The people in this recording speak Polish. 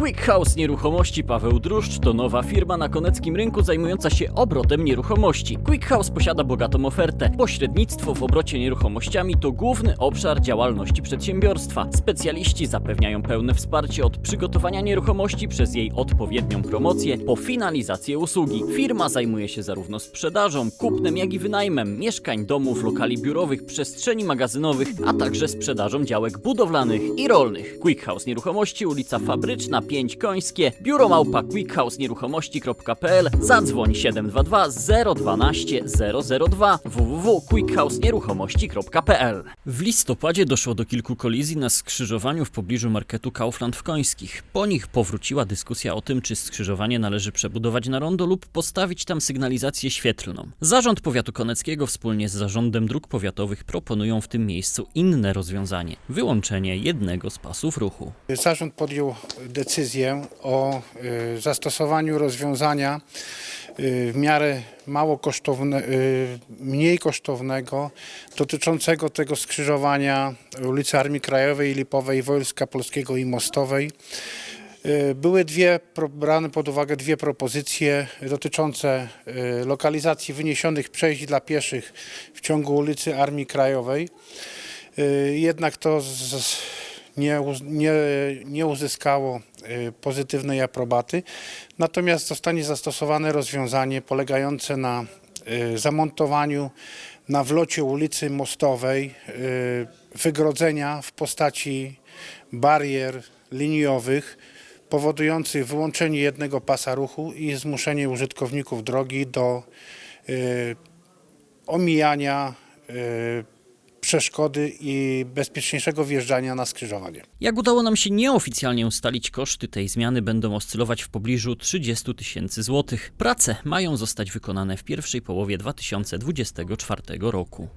Quick House Nieruchomości Paweł Druszcz to nowa firma na koneckim rynku zajmująca się obrotem nieruchomości. Quick House posiada bogatą ofertę. Pośrednictwo w obrocie nieruchomościami to główny obszar działalności przedsiębiorstwa. Specjaliści zapewniają pełne wsparcie od przygotowania nieruchomości przez jej odpowiednią promocję po finalizację usługi. Firma zajmuje się zarówno sprzedażą, kupnem, jak i wynajmem mieszkań, domów, lokali biurowych, przestrzeni magazynowych, a także sprzedażą działek budowlanych i rolnych. Quick House Nieruchomości, ulica Fabryczna 5 Końskie, biuro małpa quickhousenieruchomości.pl, zadzwoń 722 012 002 www.quickhousenieruchomości.pl W listopadzie doszło do kilku kolizji na skrzyżowaniu w pobliżu marketu Kaufland w Końskich. Po nich powróciła dyskusja o tym, czy skrzyżowanie należy przebudować na rondo lub postawić tam sygnalizację świetlną. Zarząd Powiatu Koneckiego wspólnie z Zarządem Dróg Powiatowych proponują w tym miejscu inne rozwiązanie wyłączenie jednego z pasów ruchu. Zarząd podjął decyzję o y, zastosowaniu rozwiązania y, w miarę mało kosztowne, y, mniej kosztownego dotyczącego tego skrzyżowania ulicy Armii Krajowej, Lipowej, Wojska Polskiego i Mostowej. Były dwie, brane pod uwagę dwie propozycje dotyczące lokalizacji wyniesionych przejść dla pieszych w ciągu ulicy Armii Krajowej. Jednak to z, nie, nie, nie uzyskało y, pozytywnej aprobaty. Natomiast zostanie zastosowane rozwiązanie polegające na y, zamontowaniu na wlocie ulicy Mostowej y, wygrodzenia w postaci barier liniowych powodujących wyłączenie jednego pasa ruchu i zmuszenie użytkowników drogi do omijania przeszkody i bezpieczniejszego wjeżdżania na skrzyżowanie. Jak udało nam się nieoficjalnie ustalić, koszty tej zmiany będą oscylować w pobliżu 30 tysięcy złotych. Prace mają zostać wykonane w pierwszej połowie 2024 roku.